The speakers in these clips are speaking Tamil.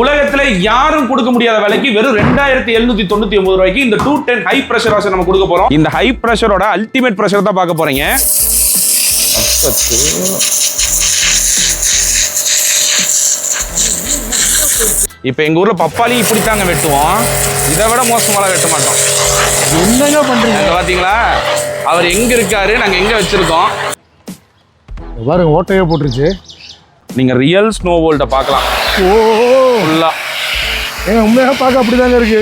உலகத்துல யாரும் கொடுக்க முடியாத விலைக்கு வெறும் ரெண்டாயிரத்தி எழுநூத்தி தொண்ணூத்தி ஒன்பது ரூபாய்க்கு இந்த two ten high pressure washer நம்ம கொடுக்க போறோம். இந்த ஹை பிரஷரோட அல்டிமேட் பிரஷர் தான் பார்க்க போறீங்க. இப்போ எங்க ஊர்ல பப்பாளி இப்படித்தாங்க வெட்டுவோம். இதை விட மோசமாலாம் வெட்ட மாட்டோம். என்னங்க பண்றீங்க? அங்க பாத்தீங்களா? அவர் எங்க இருக்காரு? நாங்க எங்க வச்சிருக்கோம்? பாருங்க ஓட்டையே போட்டுருச்சு. நீங்க ரியல் ஸ்னோ வேர்ல்ட பார்க்கலாம். ஓ ஏங்க உண்மையாக பார்க்க அப்படிதாங்க இருக்கு.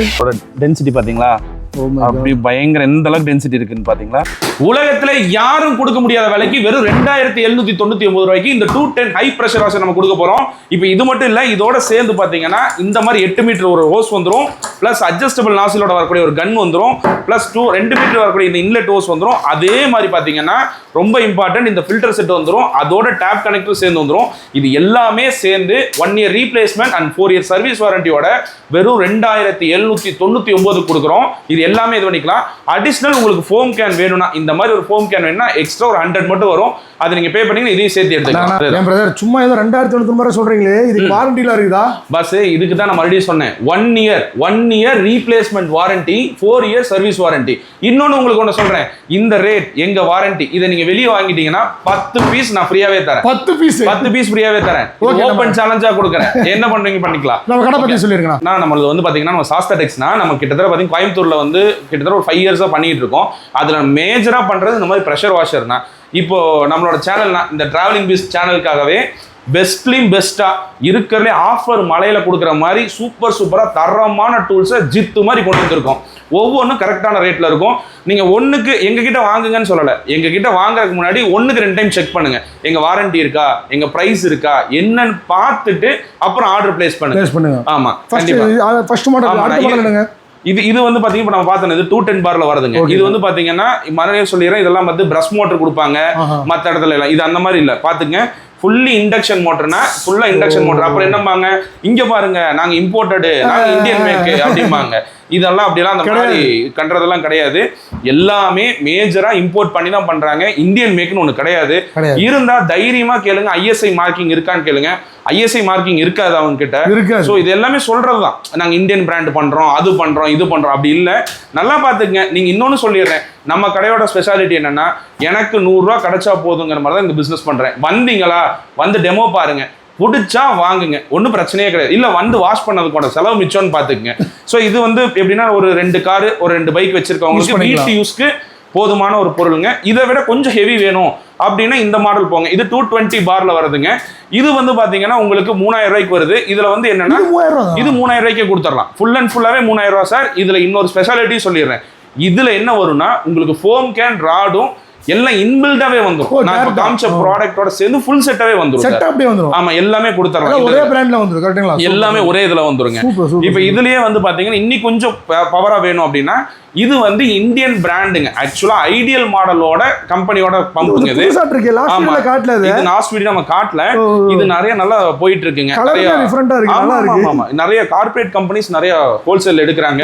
டென்சிட்டி பாத்தீங்களா Oh அப்படி பயங்கர எந்த அளவுக்கு டென்சிட்டி இருக்குன்னு பாத்தீங்களா உலகத்துல யாரும் கொடுக்க முடியாத விலைக்கு வெறும் ரெண்டாயிரத்தி எழுநூத்தி தொண்ணூத்தி ஒன்பது ரூபாய்க்கு இந்த two ten high pressure washer நம்ம கொடுக்க போறோம். இப்போ இது மட்டும் இல்ல இதோட சேர்ந்து பாத்தீங்கன்னா இந்த மாதிரி எட்டு மீட்டர் ஒரு ஹோஸ் வந்துடும் பிளஸ் அட்ஜஸ்டபிள் நாசிலோட வரக்கூடிய ஒரு கன் வந்துரும். பிளஸ் டூ ரெண்டு மீட்டர் வரக்கூடிய இந்த இன்லெட் ஹோஸ் வந்துடும் அதே மாதிரி பாத்தீங்கன்னா ரொம்ப இம்பார்ட்டன்ட் இந்த ஃபில்டர் செட் வந்துடும் அதோட டேப் கனெக்டர் சேர்ந்து வந்துடும் இது எல்லாமே சேர்ந்து one year replacement and four year service வாரண்டியோட வெறும் ரெண்டாயிரத்தி எழுநூத்தி தொண்ணூத்தி ஒன்பது கொடுக்குறோம். இது எல்லாமே இது பண்ணிக்கலாம். அடிஷனல் உங்களுக்கு ஃபோம் கேன் வேணும்னா இந்த மாதிரி ஒரு ஃபோம் கேன் வேணும்னா எக்ஸ்ட்ரா ஒரு ஹண்ட்ரட் மட்டும் வரும். அது நீங்க பே பண்ணீங்கன்னா இதையும் சேர்த்து எடுத்துக்கலாம். என் பிரதர் சும்மா ஏதோ ரெண்டாயிரத்தி தொண்ணூத்தி ஒன்பது சொல்றீங்களே இதுக்கு வாரண்டிலாம் இருக்குதா? பஸ் இதுக்கு தான் நான் மறுபடியும் சொன்னேன். One year one year replacement warranty four year service warranty இன்னொன்னு உங்களுக்கு ஒன்று சொல்றேன். இந்த ரேட் எங்க வாரண்டி இதை நீங்க வெளியே வாங்கிட்டீங்கன்னா பத்து பீஸ் நான் ஃப்ரீயாவே தரேன். பத்து பீஸ் பத்து பீஸ் ஃப்ரீயாவே தரேன். ஓப்பன் சேலஞ்சா கொடுக்குறேன். என்ன பண்றீங்க பண்ணிக்கலாம். நம்ம கடை பத்தி சொல்லிருக்கேன் நான் நம்மளது வந்து பாத்தீங்கன்னா நம்ம சாஸ்தா டெக்ஸ்னா நம்ம கிட்டத்தட்ட பாத்தீங்கன்னா கோயம்புத்தூர்ல வந்து கிட்டத்தட்ட ஒரு ஃபைவ் இயர்ஸா பண்ணிட்டு இருக்கோம். அதுல மேஜரா பண்றது இந்த மாதிரி ப்ரெஷர் வாஷர் தான் இப்போ நம்மளோட சேனல்னா இந்த டிராவலிங் பீஸ் சேனலுக்காகவே பெஸ்ட்லியும் பெஸ்டா இருக்கிறதுலே ஆஃபர் மலையில கொடுக்குற மாதிரி சூப்பர் சூப்பரா தரமான டூல்ஸை ஜித்து மாதிரி கொண்டு வந்திருக்கோம். ஒவ்வொன்றும் கரெக்டான ரேட்ல இருக்கும். நீங்க ஒண்ணுக்கு எங்க கிட்ட வாங்குங்கன்னு சொல்லல. எங்க கிட்ட வாங்குறதுக்கு முன்னாடி ஒண்ணுக்கு ரெண்டு டைம் செக் பண்ணுங்க. எங்க வாரண்டி இருக்கா? எங்க பிரைஸ் இருக்கா? என்னன்னு பார்த்துட்டு அப்புறம் ஆர்டர் பிளேஸ் பண்ணுங்க. பிளேஸ் பண்ணுங்க. ஆமா ஃபர்ஸ்ட் மாடல் இது- இது வந்து பாத்தீங்கன்னா இப்ப நம்ம பார்த்தோம் இது டூ டென் பார்ல வருதுங்க. இது வந்து பாத்தீங்கன்னா மறுபடியும் சொல்லிடுறேன் இதெல்லாம் வந்து பிரஷ் மோட்டர் கொடுப்பாங்க. மத்த இடத்துல எல்லாம் இது அந்த மாதிரி இல்ல. பாத்துங்க ஃபுல்லி இண்டக்ஷன் மோட்டர்னா ஃபுல்லா இண்டக்ஷன் மோட்டர் அப்புறம் என்னம்பாங்க? இங்க பாருங்க நாங்க இம்போர்ட்டடு நாங்க இந்தியன் மேக் அப்படிம்பாங்க. இதெல்லாம் அப்படிலாம் அந்த மாதிரி கன்றதெல்லாம் கிடையாது. எல்லாமே மேஜரா இம்போர்ட் பண்ணி தான் பண்றாங்க. இந்தியன் மேக்னு ஒண்ணு கிடையாது. இருந்தா தைரியமா கேளுங்க ஐஎஸ்ஐ மார்க்கிங் இருக்கான்னு கேளுங்க. ஐஎஸ்ஐ மார்க்கிங் இருக்காது அவங்க கிட்ட இருக்காது. ஸோ இது எல்லாமே சொல்றது தான் நாங்கள் இந்தியன் பிராண்ட் பண்றோம் அது பண்றோம் இது பண்றோம். அப்படி இல்லை. நல்லா பார்த்துக்குங்க. நீங்க இன்னொன்னு சொல்லிடுறேன். நம்ம கடையோட ஸ்பெஷாலிட்டி என்னன்னா எனக்கு நூறுரூவா கிடைச்சா போதுங்கிற மாதிரி தான் இந்த பிஸ்னஸ் பண்றேன். வந்தீங்களா? வந்து டெமோ பாருங்க. பிடிச்சா வாங்குங்க. ஒன்றும் பிரச்சனையே கிடையாது. இல்லை வந்து வாஷ் பண்ணதுக்கோட செலவு மிச்சம்னு பார்த்துக்குங்க ஸோ இது வந்து எப்படின்னா ஒரு ரெண்டு காரு ஒரு ரெண்டு பைக் வச்சிருக்கவங்களுக்கு. வீட்டு யூஸ்க்கு போதுமான ஒரு பொருளுங்க. இதை விட கொஞ்சம் ஹெவி வேணும் அப்படின்னா இந்த மாடல் போங்க. இது டூ டுவெண்ட்டி பார்ல வருதுங்க. இது வந்து பாத்தீங்கன்னா உங்களுக்கு மூணாயிரம் ரூபாய்க்கு வருது. இதுல வந்து என்னன்னா இது மூணாயிரம் ரூபாய்க்கு கொடுத்துடலாம். ஃபுல் அண்ட் ஃபுல்லாவே மூணாயிரம் ரூபா சார் இதுல இன்னொரு ஸ்பெஷாலிட்டி சொல்லிடுறேன். இதுல என்ன வரும்னா உங்களுக்கு ஃபோம் கேன் ராடும் எல்லாம் இன்பில்டாவே ஓ, வந்துரும் நான். காமிச்ச ஓ. ப்ராடக்ட்டோட சேர்ந்து ஃபுல் செட்டாவே வந்துரும் செட். அப்படியே வந்துரும் ஆமா எல்லாமே அதான் கொடுத்துடலாம் ஒரே. பிராண்ட்ல வந்துரும் கரெக்ட்டுங்களா எல்லாமே ஒரே இதுல வந்துருங்க இப்ப இதுலயே வந்து பாத்தீங்கன்னா இன்னி கொஞ்சம் பவரா வேணும் அப்படின்னா இது வந்து இந்தியன் பிராண்டுங்க ஆக்சுவலா ஐடியல் மாடலோட கம்பெனியோட பம்புங்க இது காட்டல இது லாஸ்ட் வீடியோ நம்ம காட்டல. இது நிறைய நல்லா போயிட்டு இருக்குங்க நிறைய டிஃபரெண்டா இருக்கு. ஆமா நல்லா ஆமா இருக்கு. ஆமா. நிறைய கார்ப்பரேட் கம்பெனிஸ் நிறைய ஹோல்சேல் எடுக்கிறாங்க.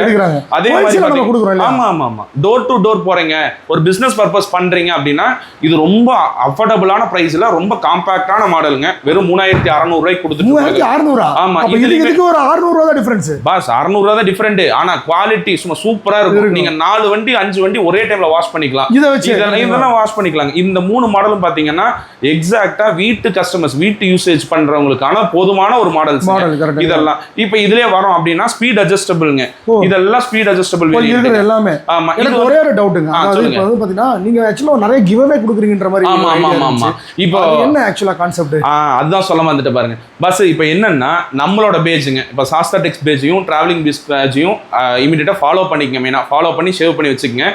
அதே மாதிரி? ஆமா ஆமா ஆமா. டோர் டு டோர் போறீங்க. ஒரு பிசினஸ் பர்பஸ் பண்றீங்க அப்படின்னா இது ரொம்ப அஃபோர்டபுளான பிரைஸ்ல ரொம்ப காம்பாக்டான மாடலுங்க வெறும் மூணாயிரத்தி அறநூறு ரூபாய்க்கு கொடுத்துட்டு அறுநூறா? ஆமா, இதுக்கு ஒரு அறுநூறு ரூபா தான் டிஃபரன்ஸ் பாஸ் அறநூறுவா தான் டிஃபரெண்ட் ஆனா குவாலிட்டி சும்மா சூப்பரா இருக்கும். நீங்க நாலு வண்டி அஞ்சு வண்டி ஒரே டைம்ல வாஷ் பண்ணிக்கலாம். இதை வச்சு இதெல்லாம் வாஷ் பண்ணிக்கலாங்க. இந்த மூணு மாடலும் பாத்தீங்கன்னா எக்ஸாக்ட்டா வீட்டு கஸ்டமர்ஸ் வீட்டு யூசேஜ் பண்றவங்களுக்கான போதுமான ஒரு correct. இதெல்லாம். இப்போ இதுலயே வரோம் அப்படின்னா ஸ்பீட் அட்ஜஸ்டபிள்ங்க. இதெல்லாம் ஸ்பீட் அட்ஜஸ்டபிள் இருக்கிற எல்லாமே. ஆமா. எனக்கு ஒரே ஒரு டவுட்டுங்க ஆ, அதாவது சொல்லுங்க. இப்போ வந்து பாத்தீங்கன்னா நீங்க ஆக்சுவலா நிறைய கிவ் அவே கொடுக்குறீங்கன்ற மாதிரி ஆமா ஆமா ஆமா. இப்போ என்ன ஆக்சுவலா கான்செப்ட் அதுதான் சொல்ல வந்துட்டு பாருங்க. பஸ் இப்போ என்னன்னா நம்மளோட பேஜுங்க இப்போ சாஸ்தா டெக்ஸ் பேஜையும் டிராவலிங் பேஜையும் இமீடியட்டாக ஃபாலோ பண்ணிக்கங்க மெயினாக ஃபாலோ பண்ணி சேவ் பண்ணி வச்சுக்கோங்க.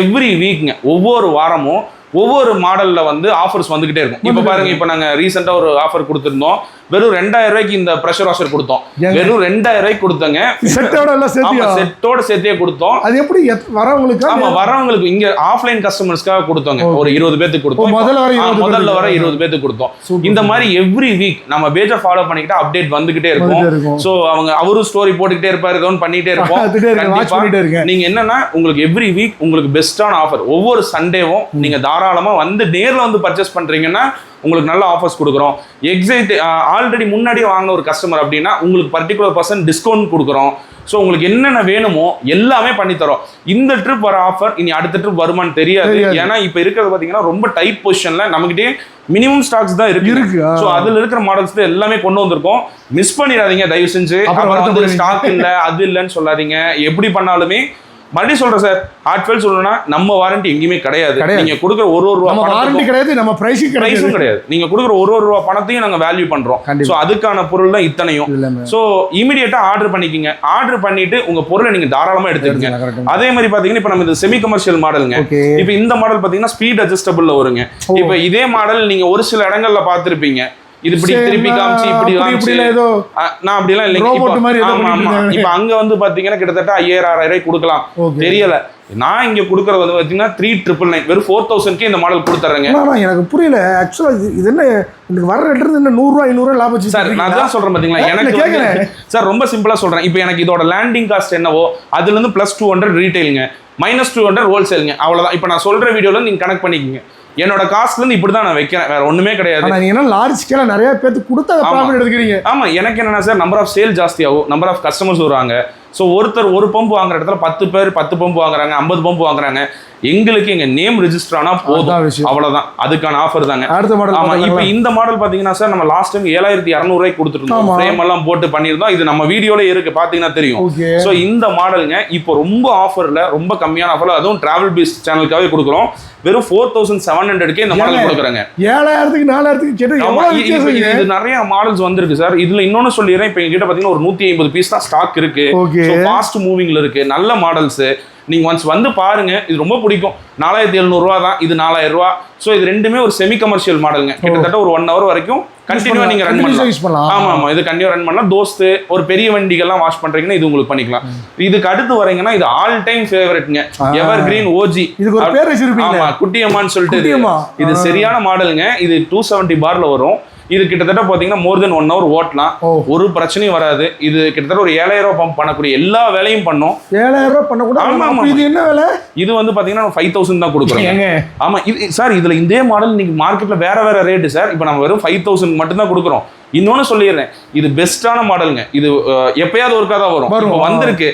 எவ்ரி வீக்ங்க ஒவ்வொரு வாரமும் ஒவ்வொரு மாடல்ல வந்து ஆஃபர்ஸ் வந்துகிட்டே இருக்கும். இப்போ பாருங்க இப்போ நாங்க ரீசெண்டா ஒரு ஆஃபர் கொடுத்துருந்தோம். வெறும் ரெண்டாயிரம் ரூபாய்க்கு இந்த ப்ரெஷர் வாஷர் கொடுத்தோம்? வெறும் ரெண்டாயிரம் ரூபாய்க்கு கொடுத்தங்க. செட்டோட எல்லாம் செட்டோட சேர்த்தே கொடுத்தோம். அது எப்படி வரவங்களுக்கு? ஆமா வரவங்களுக்கு இங்க ஆஃப்லைன் கஸ்டமர்ஸ்க்காக கொடுத்தோங்க. ஒரு இருபது பேத்துக்கு கொடுத்தோம். முதல்ல வர ஆ, 20 முதல்ல வர. இருபது பேத்துக்கு கொடுத்தோம். இந்த மாதிரி எவ்ரி வீக் நம்ம பேஜை ஃபாலோ பண்ணிக்கிட்டா அப்டேட் வந்துகிட்டே இருக்கும். சோ அவங்க அவரும் ஸ்டோரி போட்டுக்கிட்டே இருப்பாரு ஏதோ பண்ணிட்டே இருப்போம். நீங்க என்னன்னா உங்களுக்கு எவ்ரி வீக் உங்களுக்கு பெஸ்டான ஆஃபர் ஒவ்வொரு சண்டேவும் நீங்க தாராளமா வந்து நேர்ல வந்து பர்ச்சேஸ் பண்றீங்கன்னா உங்களுக்கு நல்ல ஆஃபர்ஸ் கொடுக்குறோம். எக்ஸைட் ஆல்ரெடி முன்னாடியே வாங்கின ஒரு கஸ்டமர் அப்படின்னா உங்களுக்கு பர்டிகுலர் பர்சன்ட் டிஸ்கவுண்ட் கொடுக்குறோம். ஸோ உங்களுக்கு என்னென்ன வேணுமோ எல்லாமே பண்ணி தரோம். இந்த ட்ரிப் வர ஆஃபர் இனி அடுத்த ட்ரிப் வருமான்னு தெரியாது. ஏன்னா இப்போ இருக்கிறது பார்த்தீங்கன்னா ரொம்ப டைட் பொசிஷன்ல நம்மகிட்டே மினிமம் ஸ்டாக்ஸ் தான் இருக்கு. ஸோ அதுல இருக்கிற மாடல்ஸ் தான் எல்லாமே கொண்டு வந்திருக்கோம். மிஸ் பண்ணிடாதீங்க தயவு செஞ்சு. ஸ்டாக் இல்ல அது இல்லைன்னு சொல்லாதீங்க. எப்படி பண்ணாலுமே மறுபடியும் சொல்றேன் சார். ஹார்ட்ஃபெல் சொல்லணும்னா நம்ம வாரண்டி எங்கேயுமே கிடையாது. நீங்க கொடுக்குற ஒரு ஒரு ரூபா வாரண்டி கிடையாது நம்ம பிரைஸும் கிடையாது. பிரைஸும் கிடையாது. நீங்க கொடுக்குற ஒரு ஒரு ரூபா பணத்தையும் நாங்க வேல்யூ பண்றோம். ஸோ அதுக்கான பொருள் தான் இத்தனையும். ஸோ இமீடியட்டா ஆர்டர் பண்ணிக்கிங்க. ஆர்டர் பண்ணிட்டு உங்க பொருளை நீங்க தாராளமா எடுத்துக்கங்க. அதே மாதிரி பாத்தீங்கன்னா இப்போ நம்ம இது செமி கமர்ஷியல் மாடலுங்க இப்போ இந்த மாடல் பாத்தீங்கன்னா ஸ்பீட் அட்ஜஸ்டபிள்ல வருங்க. இப்போ இதே மாடல் நீங்க ஒரு சில இடங்கள்ல பார்த்திருப்பீங்க இது இப்படி திருப்பி காமிச்சு இப்படி காமிச்சு. ஏதோ நான் அப்படிலாம் இல்லைங்க. இப்போ அங்க வந்து பாத்தீங்கன்னா கிட்டத்தட்ட ஐயாயிரம் ஆறாயிரம் ரூபாய் கொடுக்கலாம். தெரியல. நான் இங்க கொடுக்கறது வந்து பாத்தீங்கன்னா த்ரீ ட்ரிபிள் நைன் வெறும் ஃபோர் தௌசண்ட்கே இந்த மாடல் கொடுத்துறேங்க. எனக்கு புரியல. ஆக்சுவலா இது என்ன எனக்கு வர ரேட் இருந்து என்ன நூறுரூவா ஐநூறுரூவா லாபம் சார் நான் தான் சொல்றேன் பாத்தீங்களா? எனக்கு கேக்குறேன். வந்து- சார் ரொம்ப சிம்பிளா சொல்றேன். இப்போ எனக்கு இதோட லேண்டிங் காஸ்ட் என்னவோ அதுல இருந்து பிளஸ் டூ ஹண்ட்ரட் ரீட்டைலுங்க மைனஸ் டூ ஹண்ட்ரட் ஹோல்சேலுங்க அவ்வளவுதான். இப்போ நான் சொல்ற வீடியோல நீங்க கனெக்ட் பண்ணிக்கங்க. என்னோட காஸ்ட்ல இருந்து இப்படி தான் நான் வைக்கிறேன். வேற ஒண்ணுமே கிடையாது. ஆனா நீங்க என்ன லார்ஜ் ஸ்கேல நிறைய பேருக்கு கொடுத்து. ப்ராஃபிட் எடுத்துக்கிறீங்க. ஆமா எனக்கு என்னன்னா சார் நம்பர் ஆஃப் சேல் ஜாஸ்தி ஆகும் நம்பர் ஆஃப் கஸ்டமர்ஸ் வருவாங்க. ஸோ ஒருத்தர் ஒரு பம்ப் வாங்குற இடத்துல பத்து பேர் பத்து பம்ப் வாங்குறாங்க ஐம்பது பம்ப் வாங்குறாங்க. எங்களுக்கு எங்க நேம் ரெஜிஸ்டர் ஆனா போதும். அவ்வளவுதான். அதுக்கான ஆஃபர் தாங்க. அடுத்த மாடல் ஆமா இப்போ? இந்த மாடல் பாத்தீங்கன்னா சார் நம்ம லாஸ்ட் டைம் ஏழாயிரத்தி இரநூறுவாய்க்கு கொடுத்துருந்தோம். ஃப்ரேம் எல்லாம் போட்டு பண்ணியிருந்தோம். இது நம்ம வீடியோல இருக்கு. பாத்தீங்கன்னா தெரியும். ஸோ இந்த மாடலுங்க இப்போ ரொம்ப ஆஃபர்ல ரொம்ப கம்மியான ஆஃபர்ல அதுவும் டிராவல் பேஸ் சேனலுக்காகவே கொடுக்குறோம். வெறும் ஃபோர் தௌசண்ட் செவன் ஹண்ட்ரட்கே இந்த மாடல்? கொடுக்குறாங்க. ஏழாயிரத்துக்கு நாலாயிரத்துக்கு இது நிறைய மாடல்ஸ் வந்திருக்கு சார் இதுல இன்னொன்னு சொல்லிடுறேன். இப்போ எங்கிட்ட பாத்தீங்கன்னா ஒரு நூத்தி ஐம்பது பீஸ் தான் ஸ்டாக் இருக்கு. ஃபாஸ்ட் மூவிங்ல இருக்கு. நல்ல மாடல்ஸ் நீங்க ஒன்ஸ் வந்து பாருங்க இது ரொம்ப பிடிக்கும். நாலாயிரத்தி எழுநூறுவா தான். இது நாலாயிரம் ரூபா ஸோ இது ரெண்டுமே ஒரு செமி கமர்ஷியல் மாடலுங்க கிட்டத்தட்ட ஒரு ஒன் ஹவர் வரைக்கும் கண்டினியூவா நீங்க ரன் பண்ணலாம். யூஸ் பண்ணலாம். ஆமா ஆமா. இது கண்டிப்பா ரன் பண்ணலாம். தோஸ்து ஒரு பெரிய வண்டிகள்லாம் வாஷ் பண்றீங்கன்னா இது உங்களுக்கு பண்ணிக்கலாம். இதுக்கு அடுத்து வரீங்கன்னா இது ஆல் டைம் ஃபேவரட்ங்க. எவர் கிரீன் ஓஜி இதுக்கு ஒரு பேர் வச்சிருப்பீங்க ஆமா குட்டியம்மான்னு சொல்லிட்டு இது. சரியான மாடலுங்க இது டூ செவன்ட்டி பார்ல வரும். இது கிட்டத்தட்ட பாத்தீங்கன்னா மோர் தென் ஒன் ஹவர் ஓட்டலாம். ஒரு பிரச்சனையும் வராது. இது கிட்டத்தட்ட ஒரு ஏழாயிரம் ரூபாய் பம்ப் பண்ணக்கூடிய எல்லா வேலையும் பண்ணும். ஏழாயிரம் ரூபாய் பண்ண ஆமா, கூட ஆமா. இது என்ன விலை? இது வந்து பாத்தீங்கன்னா ஃபைவ் தௌசண்ட் தான் கொடுக்குறோம். ஏங்க. ஆமா இது சார் இதுல இதே மாடல் இன்னைக்கு மார்க்கெட்ல வேற வேற ரேட்டு சார் இப்போ நம்ம வெறும் ஃபைவ் தௌசண்ட் மட்டும் தான் கொடுக்குறோம். இன்னொன்னு சொல்லிடுறேன். இது பெஸ்ட்டான மாடலுங்க இது எப்பயாவது ஒருக்கா தான் வரும். வந்திருக்கு.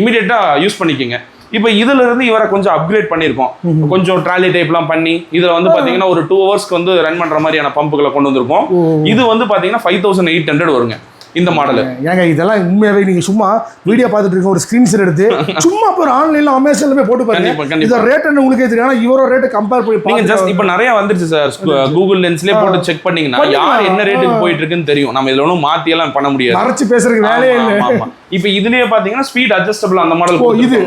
இமிடியேட்டா யூஸ் பண்ணிக்கோங்க. இப்போ இதுல இருந்து இவரை கொஞ்சம் அப்கிரேட் பண்ணியிருக்கோம். ம்ஹும். கொஞ்சம் ட்ராலி டைப்லாம் பண்ணி இதுல வந்து பாத்தீங்கன்னா ஒரு டூ ஹவர்ஸ்க்கு வந்து ரன் பண்ற மாதிரியான பம்புகளை கொண்டு வந்திருக்கோம். இது வந்து பாத்தீங்கன்னா ஃபைவ் தௌசண்ட் எயிட் ஹண்ட்ரட் வருங்க இந்த மாடல் ஏங்க இதெல்லாம் உண்மையாவே நீங்க சும்மா வீடியோ பார்த்துட்டு இருக்க ஒரு ஸ்கிரீன்ஷாட் எடுத்து சும்மா போய் ஆன்லைன்ல அமேசான்ல போய் போட்டு பாருங்க. இது ரேட் உங்களுக்கே தெரியும். ஆனா இவரோட ரேட் கம்பேர் பண்ணி நீங்க ஜஸ்ட் இப்ப நிறைய வந்துருச்சு சார் கூகுள் லென்ஸ்லயே போட்டு செக் பண்ணீங்கன்னா. யார் என்ன ரேட்டுக்கு. போயிட்டு இருக்குன்னு தெரியும். நம்ம இதுல ஒன்றும் மாத்தி எல்லாம் பண்ண முடியாது. மறைச்சு பேசுறதுக்கு வேலையே இல்லை. இப்ப இதுலயே பாத்தீங்கன்னா ஸ்பீட் அட்ஜஸ்டபிள் அந்த மாடல் இது.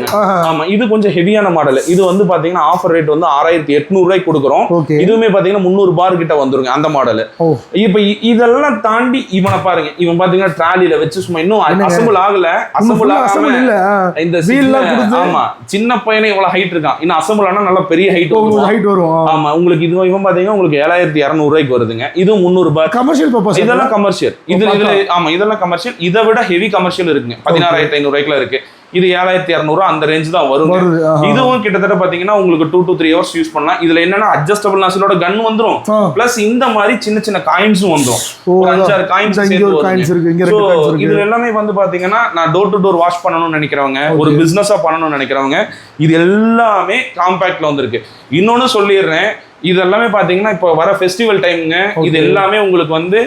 ஆமா இது கொஞ்சம் ஹெவியான மாடல் இது வந்து பாத்தீங்கன்னா ஆஃபர் ரேட் வந்து ஆறாயிரத்தி எட்நூறு ரூபாய்க்கு கொடுக்குறோம். இதுவுமே பாத்தீங்கன்னா முந்நூறு பார் கிட்ட வந்துருங்க அந்த மாடல் இப்ப இதெல்லாம் தாண்டி இவனை பாருங்க. இவன் பாத்தீங்கன்னா ட்ராலில வச்சு சும்மா இன்னும்? அசம்பிள் ஆகல. அசம்பிள் ஆகாம. இந்த ஆமா சின்ன பையனே இவ்வளவு ஹைட் இருக்கான். இன்னும் அசம்பிள் ஆனா நல்ல பெரிய ஹைட் ஹைட் வரும். ஆமா உங்களுக்கு இது இவன் பாத்தீங்கன்னா உங்களுக்கு ஏழாயிரத்தி இரநூறு ரூபாய்க்கு வருதுங்க. இதுவும் முந்நூறு பார் கமர்ஷியல் இதெல்லாம் கமர்ஷியல் இதுல இதுல ஆமா இதெல்லாம் கமர்ஷியல் இதை விட ஹெவி கமர்ஷியல் இருக்குங்க பதினாறாயிரத்தி ஐநூறு ரூபாய்க்குல இருக்கு. இது ஏழாயிரத்தி இரநூறு அந்த ரேஞ்ச் தான் ஆஹா. இதுவும் கிட்டத்தட்ட பாத்தீங்கன்னா உங்களுக்கு two to three hours use பண்ணலாம். இதுல என்னன்னா அட்ஜஸ்டபிள் நாசிலோட கன் வந்துரும். பிளஸ் இந்த மாதிரி சின்ன சின்ன காயின்ஸும் வந்துரும். ஒரு. அஞ்சாறு காயின்ஸ் இதுல எல்லாமே வந்து பாத்தீங்கன்னா நான் டோர் டு டோர் வாஷ் பண்ணணும்னு நினைக்கிறவங்க ஒரு பிசினஸா பண்ணணும்னு நினைக்கிறவங்க இது எல்லாமே காம்பேக்ட்ல வந்திருக்கு. இன்னொன்னு சொல்லிடுறேன். இது எல்லாமே பாத்தீங்கன்னா இப்போ வர ஃபெஸ்டிவல் டைம்ங்க இது. எல்லாமே உங்களுக்கு வந்து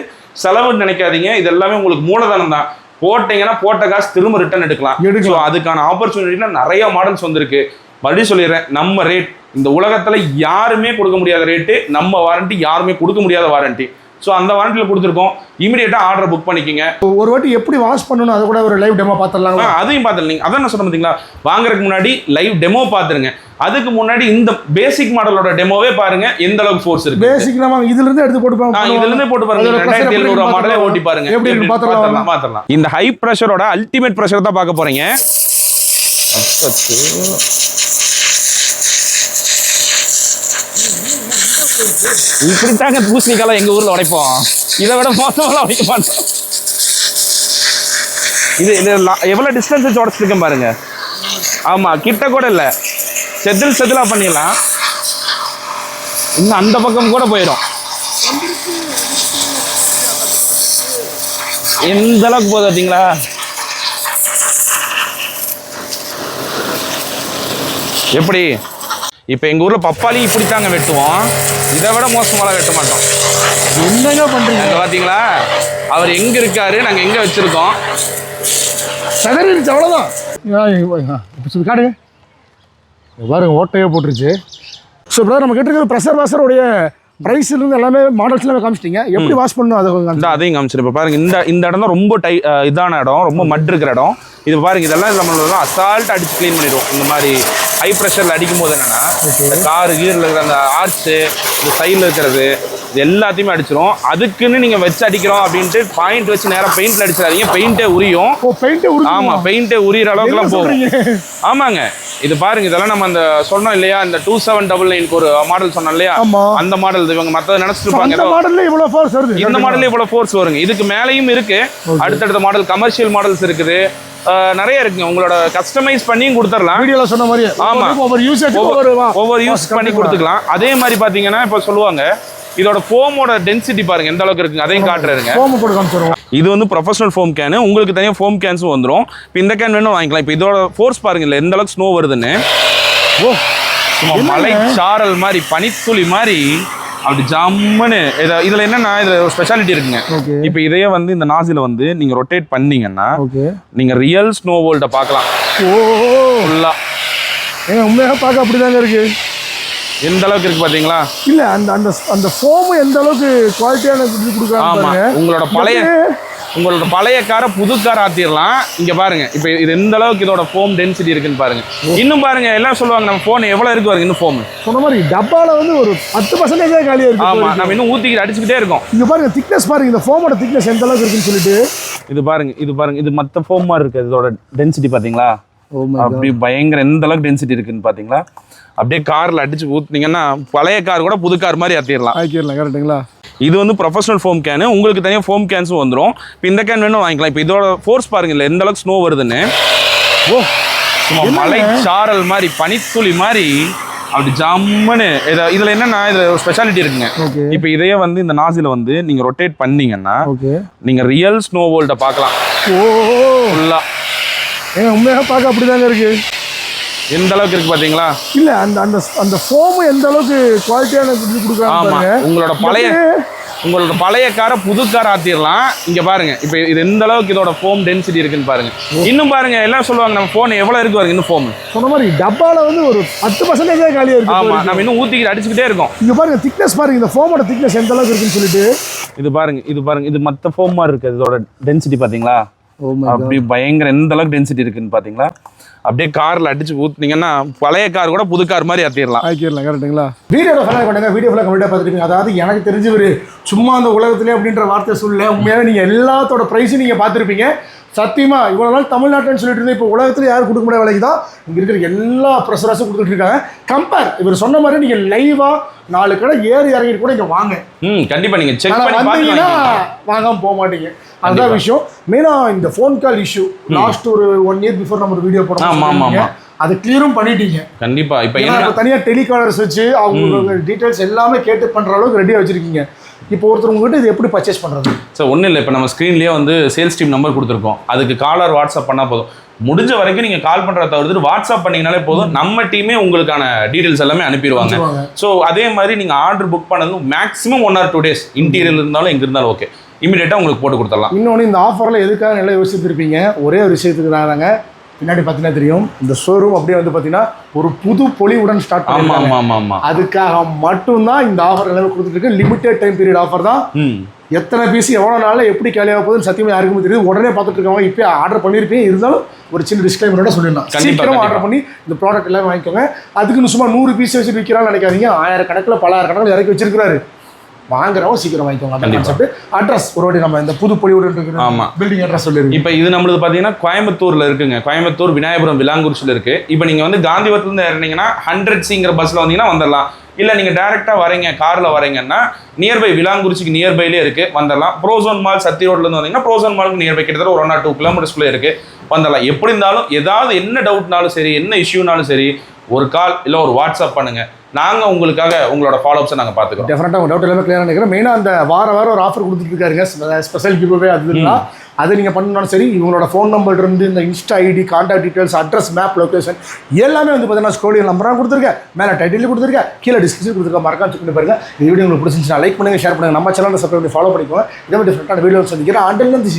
செலவு நினைக்காதீங்க. இது எல்லாமே உங்களுக்கு மூலதனம் தான். போட்டீங்கன்னா போட்ட காசு திரும்ப ரிட்டர்ன் எடுக்கலாம். எடுக்கலாம். அதுக்கான ஆப்பர்ச்சுனிட்டினா நிறைய மாடல்ஸ் வந்திருக்கு. மறுபடியும் சொல்லிடுறேன் நம்ம ரேட் இந்த உலகத்துல யாருமே கொடுக்க முடியாத ரேட்டு நம்ம வாரண்டி யாருமே கொடுக்க முடியாத வாரண்டி ஸோ அந்த வாரண்டியில் கொடுத்துருக்கோம். இமீடியட்டா ஆர்டர் புக் பண்ணிக்கங்க. ஒரு வாட்டி எப்படி வாஷ் பண்ணணும்? அதை கூட ஒரு லைவ் டெமோ பார்த்துடலாம் அதையும் பார்த்துருந்தீங்க அதான் நான் சொன்ன பார்த்தீங்களா வாங்குறதுக்கு முன்னாடி லைவ் டெமோ பார்த்துருங்க. அதுக்கு முன்னாடி இந்த பேசிக் மாடலோட டெமோவே பாருங்க. எந்த அளவுக்கு ஃபோர்ஸ் இருக்கு. பேசிக் நம்ம இதுல இருந்து எடுத்து போட்டு பாருங்க. இதுல இருந்து போட்டு பாருங்க. அதோட pressure ரெண்டாயிரத்தி எப்படி எழுநூறு இருக்குன்னு மாடலே பார்த்துடலாம். ஓட்டி பாருங்க. எப்படி இருக்கு? பார்த்துடலாம். பார்த்துடலாம் பார்த்துடலாம் இந்த ஹை ப்ரெஷரோட அல்டிமேட் ப்ரெஷர் தான் பார்க்க போறீங்க. இப்படித்தாங்க பூசணிக்காலம் எங்க ஊர்ல உடைப்போம். இதை விட மோசமெல்லாம் உடைக்க மாட்டோம். இது இது எவ்வளோ எவ்வளவு டிஸ்டன்ஸ் வச்சு உடச்சிருக்கேன் பாருங்க. ஆமா கிட்ட கூட இல்ல. செதில் செதிலாக பண்ணிடலாம். இன்னும் அந்த பக்கம் கூட போயிடும். எந்த அளவுக்கு போகுது பார்த்தீங்களா? எப்படி? இப்போ எங்கள் ஊரில் பப்பாளி இப்படி தாங்க வெட்டுவோம். இதை விட மோசமாலாம் வெட்ட மாட்டோம். என்னங்க பண்றீங்க? அங்கே பார்த்தீங்களா அவர் எங்கே இருக்காரு நாங்கள் எங்கே வச்சுருக்கோம். சதறிடுச்சு அவ்வளோதான் இப்போ காடுங்க பாருங்க ஓட்டையே போட்டுருச்சு. ஸோ பிரதர் நம்ம கேட்டிருக்கிற ப்ரெஷர் வாஷருடைய ப்ரைஸ்லேருந்து எல்லாமே மாடல்ஸ் எல்லாமே காமிச்சிட்டீங்க. எப்படி வாஷ் பண்ணணும் அதை அதையும் காமிச்சிரு. இப்போ பாருங்க இந்த இந்த இடம் தான் ரொம்ப டை இதான இடம். ரொம்ப மட் இருக்கிற இடம். இது பாருங்க இதெல்லாம் நம்மளோட அசால்ட் அடிச்சு க்ளீன் பண்ணிடுவோம். இந்த மாதிரி ஹை ப்ரெஷரில் அடிக்கும் போது என்னன்னா இந்த காரு கீரில் இருக்கிற அந்த ஆர்ச்சு இந்த சைடில் இருக்கிறது இது எல்லாத்தையுமே அடிச்சிரும். அதுக்குன்னு நீங்கள் வச்சு அடிக்கிறோம் அப்படின்ட்டு பாயிண்ட் வச்சு நேரம் பெயிண்ட்ல அடிச்சிடாதீங்க. பெயிண்டே உரியும். ஓ பெயிண்ட்டே உரு ஆமா பெயிண்டே உரியிற அளவுக்குலாம் போகும். ஆமாங்க. இது பாருங்க இதெல்லாம் நம்ம அந்த சொன்னோம் இல்லையா? இந்த டூ செவன் டபுள் நைனுக்கு ஒரு மாடல் சொன்னோம் இல்லையா. அந்த மாடல் இவங்க மற்றதை நினைச்சிட்டு இருப்பாங்க. இந்த மாடல்ல இவ்வளவு ஃபோர்ஸ் வருங்க. இதுக்கு மேலேயும் இருக்கு. அடுத்தடுத்த மாடல் கமர்ஷியல் மாடல்ஸ் இருக்குது. நிறைய இருக்குங்க. உங்களோட கஸ்டமைஸ் பண்ணியும் கொடுத்துடலாம். வீடியோல சொன்ன மாதிரி ஆமா. ஒவ்வொரு வா- ஒவ்வொரு யூஸ் பண்ணி கொடுத்துக்கலாம். அதே மாதிரி பாத்தீங்கன்னா இப்ப சொல்லுவாங்க இதோட ஃபோமோட டென்சிட்டி பாருங்க எந்த அளவுக்கு இருக்குங்க? அதையும் காட்டுறாருங்க. ஃபோம் போட்டு காமிச்சிருவோம் இது வந்து ப்ரொஃபஷனல் ஃபோம் கேனு உங்களுக்கு தனியாக ஃபோம் கேன்ஸும் வந்துடும் இப்போ இந்த கேன் வேணும் வாங்கிக்கலாம். இப்போ இதோட ஃபோர்ஸ் பாருங்க இல்லை எந்த அளவுக்கு ஸ்னோ வருதுன்னு. ஓ சும்மா மலை சாரல் மாதிரி பனித்துளி மாதிரி அப்படி ஜம்முன்னு. இதை இதில் என்னன்னா இதில் ஒரு ஸ்பெஷாலிட்டி இருக்குங்க. ஓகே இப்போ இதையே வந்து இந்த நாசில வந்து நீங்கள் ரொட்டேட் பண்ணீங்கன்னா ஓகே நீங்கள் ரியல் ஸ்னோ வேர்ல்டை பார்க்கலாம். ஓ ஃபுல்லாக ஏங்க உண்மையாக பார்க்க அப்படிதாங்க இருக்கு? எந்த அளவுக்கு இருக்கு பார்த்தீங்களா இல்ல அந்த அந்த அந்த ஃபோம் எந்த அளவுக்கு குவாலிட்டியான கொடுக்குறாங்க உங்களோட பழைய உங்களோட பழைய காரை புது கார் ஆத்திரலாம். இங்க பாருங்க இப்போ இது எந்த அளவுக்கு இதோட ஃபோம் டென்சிட்டி இருக்குன்னு பாருங்க. இன்னும் பாருங்க எல்லாம் சொல்லுவாங்க நம்ம ஃபோன் எவ்வளவு இருக்கு பாருங்க இன்னும் ஃபோம் சொன்ன மாதிரி டப்பால வந்து ஒரு பத்து பர்சன்டேஜே காலியா இருக்கு ஆமா நம்ம இன்னும் ஊத்திக்கிட்டு அடிச்சுக்கிட்டே இருக்கோம். இங்க பாருங்க திக்னஸ் பாருங்க இந்த ஃபோமோட திக்னஸ் எந்த அளவுக்கு இருக்குன்னு சொல்லிட்டு. இது பாருங்க இது பாருங்க இது மத்த ஃபோம் மாதிரி இருக்கு இதோட டென்சிட்டி பாத்தீங்களா? ஓ அப்படி பயங்கர எந்த அளவுக்கு டென்சிட்டி இருக்குன்னு பாத்தீங்களா? அப்படியே கார்ல அடிச்சு ஊத்துனீங்கன்னா பழைய கார் கூட புது கார் மாதிரி ஆத்திரலாம் ஆக்கிடலாம் கரெக்டுங்களா இது வந்து ப்ரொஃபஷனல் ஃபோம் கேனு உங்களுக்கு தனியாக ஃபோம் கேன்ஸும் வந்துடும் இப்போ இந்த கேன் வேணும் வாங்கிக்கலாம். இப்போ இதோட ஃபோர்ஸ் பாருங்க இல்லை எந்த அளவுக்கு ஸ்னோ வருதுன்னு. ஓ சும்மா மலை சாரல் மாதிரி பனித்துளி மாதிரி அப்படி ஜம்முன்னு. இதை இதில் என்னன்னா இதில் ஸ்பெஷாலிட்டி இருக்குங்க. இப்போ இதையே வந்து இந்த நாசில வந்து நீங்கள் ரொட்டேட் பண்ணீங்கன்னா ஓகே. நீங்கள் ரியல் ஸ்னோ வேர்ல்டை பார்க்கலாம். ஓ ஃபுல்லாக உண்மையாக பார்க்க அப்படிதாங்க இருக்கு? எந்த அளவுக்கு இருக்கு பார்த்தீங்களா இல்ல அந்த அந்த அந்த ஃபோம் எந்த அளவுக்கு குவாலிட்டியான கொடுக்குறாங்க உங்களோட பழைய உங்களோட பழைய காரை புது கார் ஆத்திரலாம். இங்க பாருங்க. இப்போ இது எந்த அளவுக்கு இதோட ஃபோம் டென்சிட்டி இருக்குன்னு பாருங்க. இன்னும் பாருங்க எல்லாம் சொல்லுவாங்க நம்ம ஃபோன் எவ்வளவு இருக்கு பாருங்க இன்னும் ஃபோம் சொன்ன மாதிரி டப்பால வந்து ஒரு பத்து பர்சன்டேஜே காலியா இருக்கு ஆமா. நம்ம இன்னும் ஊத்திக்கிட்டு அடிச்சுக்கிட்டே இருக்கோம். இங்க பாருங்க திக்னஸ் பாருங்க இந்த ஃபோமோட திக்னஸ் எந்த அளவுக்கு இருக்குன்னு சொல்லிட்டு. இது பாருங்க இது பாருங்க இது மத்த ஃபோம் மாதிரி இருக்கு இதோட டென்சிட்டி பாத்தீங்களா? அப்படி பயங்கர எந்த அளவுக்கு டென்சிட்டி இருக்குன்னு பாத்தீங்களா? அப்படியே கார்ல அடிச்சு ஊத்துனீங்கன்னா பழைய கார் கூட புது கார் மாதிரி ஆத்திரலாம் ஆக்கிடலாம் கரெக்டுங்களா வீடியோவில் ஃபுல்லாக பண்ணுங்க வீடியோ ஃபுல்லாக கம்ப்ளீட்டாக பார்த்துருப்பீங்க. அதாவது எனக்கு தெரிஞ்ச ஒரு சும்மா அந்த உலகத்திலே அப்படின்ற வார்த்தை சொல்ல உண்மையாகவே நீங்கள் எல்லாத்தோட ப்ரைஸும் நீங்கள் பார்த்துருப்பீங்க. சத்தியமா இவ்வளோ நாள் தமிழ்நாட்டுன்னு சொல்லிட்டு இருந்தேன். இப்போ உலகத்தில் யாரும் கொடுக்க முடியாத விலைக்கு தான் இங்கே இருக்கிற எல்லா ப்ரெஷராஸும் கொடுத்துட்டு இருக்காங்க. கம்பேர் இவர் சொன்ன மாதிரி நீங்கள் லைவாக நாலு கடை ஏறி இறங்கிட்டு கூட இங்கே வாங்க. ம் கண்டிப்பா நீங்க செக் பண்ணி வந்தீங்கன்னா பாத்தீங்கன்னா வாங்காம போக மாட்டீங்க. அதுதான் விஷயம். மெயினா இந்த ஃபோன் கால் இஷ்யூ லாஸ்ட் ஒரு ஒன் இயர் பிஃபோர் நம்ம ஒரு வீடியோ போடுறோம் அது கிளியரும் பண்ணிட்டீங்க. கண்டிப்பா. இப்ப இப்போ தனியா டெலிகாலர்ஸ் வச்சு அவங்க டீடைல்ஸ் எல்லாமே கேட்டு பண்ற அளவுக்கு ரெடியா வச்சிருக்கீங்க. இப்போ ஒருத்தர் உங்ககிட்ட இது எப்படி பர்ச்சேஸ் பண்றது? சார் ஒன்றும் இல்லை. இப்போ நம்ம ஸ்க்ரீன்லேயே வந்து சேல்ஸ் டீம் நம்பர் கொடுத்துருக்கோம். அதுக்கு காலர் வாட்ஸ்அப் பண்ணால் போதும். முடிஞ்ச வரைக்கும் நீங்கள் கால் பண்ணுறத தவிர்த்துட்டு வாட்ஸ்அப் பண்ணீங்கனாலே போதும். நம்ம டீமே உங்களுக்கான டீட்டெயில்ஸ் எல்லாமே அனுப்பிடுவாங்க. ஸோ அதே மாதிரி நீங்கள் ஆர்டர் புக் பண்ணது maximum one or two days interior இருந்தாலும் எங்கே இருந்தாலும் ஓகே இமீடியட்டாக உங்களுக்கு போட்டு கொடுத்துடலாம். இன்னொன்று இந்த ஆஃபர்ல எதுக்காக நல்லா யோசிச்சிருப்பீங்க? ஒரே ஒரு விஷயத்துக்கு தாங்க பின்னாடி பார்த்தீங்கன்னா தெரியும் இந்த ஷோரூம் அப்படியே வந்து பார்த்தீங்கன்னா ஒரு புது பொலிவுடன் ஸ்டார்ட் ஆமாம் பண்ணிருக்காங்க ஆமாம் ஆமாம் ஆமாம் அதுக்காக மட்டும்தான் இந்த ஆஃபர் எல்லாமே கொடுத்துட்டு இருக்கு. லிமிடெட் டைம் பீரியட் ஆஃபர் தான். எத்தனை பீஸ் எவ்வளோ நாளில் எப்படி கேலியாக போகுதுன்னு சத்தியமாக யாருக்குமே தெரியுது. உடனே பார்த்துட்டு இருக்கவங்க இப்போ ஆர்டர் பண்ணியிருப்பீங்க. இருந்தாலும் ஒரு சின்ன டிஸ்கிளைமரோட சொல்லிடலாம். சீக்கிரம். ஆர்டர் பண்ணி இந்த ப்ராடக்ட் எல்லாம் வாங்கிக்கோங்க. அதுக்குன்னு சும்மா நூறு பீஸ் வச்சு விற்கிறான்னு நினைக்காதீங்க. ஆயிரம் கணக்கில் பலாயிரம் கணக்கில் இறக்கி வச்சிருக்காரு வாங்குறவங்க சீக்கிரம் வாங்கிக்கோங்க அந்த கண்டிப்பா. கான்செப்ட் அட்ரஸ் ஒரு வாட்டி நம்ம இந்த புது பொலிவுடன் இருக்கிற ஆமா. பில்டிங் அட்ரஸ் சொல்லிருங்க இப்போ இது நம்மளுக்கு பார்த்தீங்கன்னா கோயம்புத்தூர்ல இருக்குங்க கோயம்புத்தூர் விநாயகபுரம் விலாங்குறிச்சியில் இருக்கு இப்போ நீங்க வந்து காந்திபுரத்துலேருந்து இறங்கினீங்கன்னா ஹண்ட்ரட் சிங்கிற பஸ்ல வந்தீங்கன்னா வந்துடலாம் இல்லை நீங்கள் டேரெக்டாக வரீங்க காரில் வரீங்கன்னா நியர்பை விலாங்குறிச்சிக்கு நியர்பைலே இருக்குது வந்துடலாம். ப்ரோசோன் மால் சத்தி ரோட்லேருந்து வந்தீங்கன்னா ப்ரோசோன் மாலுக்கு நியர்பை கிட்டத்தட்ட ஒரு ஒன் ஆர் டூ கிலோமீட்டர்ஸ்குள்ளே இருக்குது வந்துடலாம். எப்படி இருந்தாலும் ஏதாவது என்ன டவுட்னாலும் சரி என்ன இஷ்யூனாலும் சரி ஒரு கால் இல்லை ஒரு வாட்ஸ்அப் பண்ணுங்கள் நாங்கள் உங்களுக்காக உங்களோட ஃபாலோஅப்ஸை நாங்கள் பார்த்துக்கிறோம் டெஃபினட்டாக உங்கள் டவுட் எல்லாமே கிளியராக நினைக்கிறேன். மெயினாக அந்த வார வாரம் ஒரு ஆஃபர் கொடுத்துட்டு இருக்காருங்க ஸ்பெஷல் கிவ்வே அது இதெல்லாம் அது நீங்கள் பண்ணணும்னாலும் சரி இவங்களோட ஃபோன் நம்பர் இருந்து இந்த insta ID contact details address map location எல்லாமே வந்து பார்த்தீங்கன்னா ஸ்கோடியல் நம்பராக கொடுத்துருக்கேன் மேலே டைட்டில் கொடுத்துருக்கேன் கீழே டிஸ்கிரிப்ஷன் கொடுத்துருக்க. மறக்காம செக் பண்ணி பாருங்க. இந்த வீடியோ உங்களுக்கு பிடிச்சிருந்துச்சுன்னா லைக் பண்ணுங்க ஷேர் பண்ணுங்கள் நம்ம சேனலை சப்ஸ்கிரைப் பண்ணி ஃபாலோ பண்ணிக்கோங்க. இதே மாதிரி டிஃப்ரெண்டான வீடியோஸ் சந்திக்கிறேன். ஆண்டில் இருந்து இஸ்